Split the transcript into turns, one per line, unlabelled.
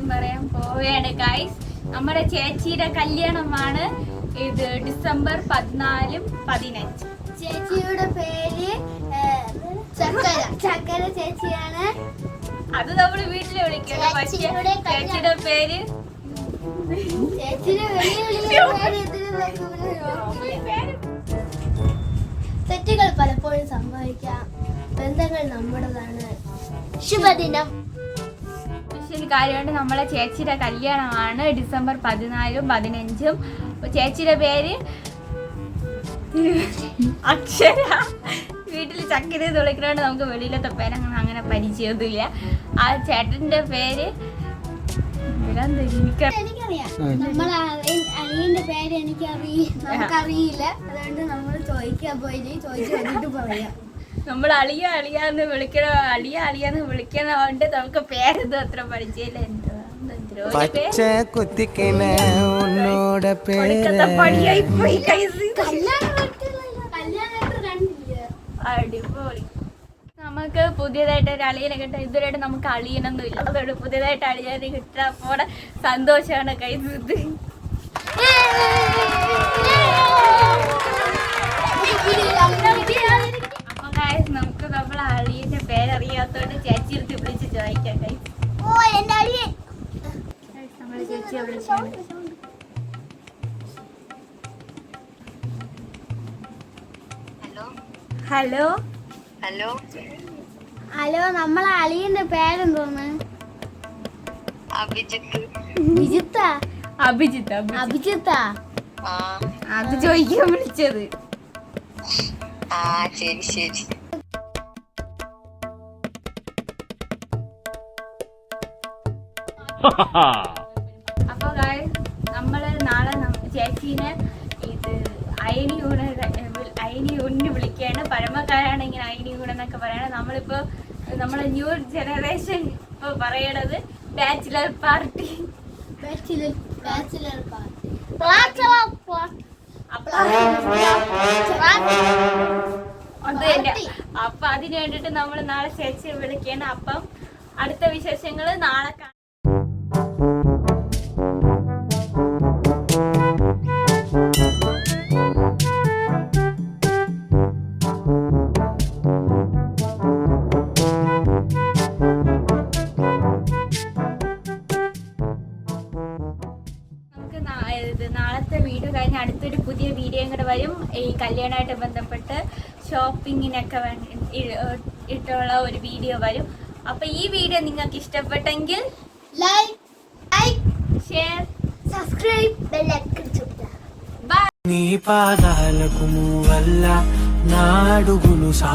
കാര്യം പറയാൻ പോവുകയാണ് ഗൈസ് നമ്മുടെ ചേച്ചിയുടെ കല്യാണമാണ് ഇത് ഡിസംബർ പതിനാലും പതിനഞ്ചും.
ചേച്ചിയുടെ പേര് ചക്കര. ചക്കര ചേച്ചിയാണ്.
അത് നമ്മൾ വീട്ടിൽ വിളിക്കണം പക്ഷേ
ചേച്ചിയുടെ
പേര്
ചേച്ചിയുടെ തെറ്റുകൾ പലപ്പോഴും സംഭവിക്കാം. ബന്ധങ്ങൾ നമ്മുടേതാണ്. ശുഭദിനം.
സ്പെഷ്യൽ കാര്യമുണ്ട് നമ്മളെ ചേച്ചിയുടെ കല്യാണമാണ് ഡിസംബർ പതിനാലും പതിനഞ്ചും. ചേച്ചിയുടെ പേര്? അക്ഷര. വീട്ടിൽ ചക്കര തുളിക്കുന്നതുകൊണ്ട് നമുക്ക് വെളിയിലത്തെ പേര് അങ്ങനെ അങ്ങനെ പരിചയമൊന്നുമില്ല. ആ ചേട്ടന്റെ പേര്?
അനിയന്റെ പേര് എനിക്കറിയില്ല അതുകൊണ്ട് നമ്മൾ ചോദിക്കാൻ പോയി. ചോദിച്ചു പറയാം.
നമ്മൾ അളിയ അളിയാന്ന് വിളിക്കണ അളിയ അളിയാന്ന് വിളിക്കണോണ്ട് നമുക്ക് പേരത് അത്ര പരിചയമില്ല?
പച്ച കുത്തിക്കണ
ഉന്നോട
പേര്.
പണിയായി പോയി അടിപൊളി. നമുക്ക് പുതിയതായിട്ട് ഒരു അളിയനെ കിട്ടാൻ ഇതുവരെയായിട്ട് നമുക്ക് അളിയനൊന്നും ഇല്ല അതുകൊണ്ട് പുതിയതായിട്ട് അളിയനെ കിട്ടാൻ പോണ സന്തോഷമാണ് കൈസ് അളിയന്റെ പേരറിയാത്തോണ്ട് ചേച്ചി എടുത്ത് വിളിച്ച് ചോദിക്കാം ഗൈസ്
ഓ എന്റെ അളിയൻ.
നമ്മളെ ചേച്ചിയെ വിളിച്ചാണ് ഹലോ.
ഹലോ.
ഹലോ. നമ്മളെ അളിയന്റെ പേരെന്തോന്ന്?
അഭിജിത്ത്.
അഭിജിത്ത് അഭിജിത്ത്. അത് ചോദിക്കാൻ വിളിച്ചത്.
ആ ശരി ശരി.
അപ്പൊ അതിനു നമ്മൾ നാളെ ചേച്ചീനെ ഇത് വിളിക്കുകയാണ്. പഴമക്കാരാണ് ഇങ്ങനെ പറയണത്. നമ്മളിപ്പോ നമ്മളെ ന്യൂ ജനറേഷൻ ഇപ്പൊ പറയണത് bachelor party
bachelor bachelor party bachelor party
അപ്പൊ അത് തന്നെ അപ്പൊ അതിന് വേണ്ടിട്ട് നമ്മൾ നാളെ ചേച്ചിയെ വിളിക്കണം അപ്പം അടുത്ത വിശേഷങ്ങൾ നാളെ അടുത്തൊരു പുതിയ വീഡിയോ കൂടെ വരും ഈ കല്യാണമായിട്ട് ബന്ധപ്പെട്ട് ഷോപ്പിങ്ങിനൊക്കെ വേണ്ടി ഇ- ഇട്ടുള്ള ഒരു വീഡിയോ വരും അപ്പൊ ഈ വീഡിയോ നിങ്ങൾക്ക് ഇഷ്ടപ്പെട്ടെങ്കിൽ
like like
share
subscribe bell ఎక్కడ
ബൈ
నీ పాదాలకు వల్ల నాడుగులు సా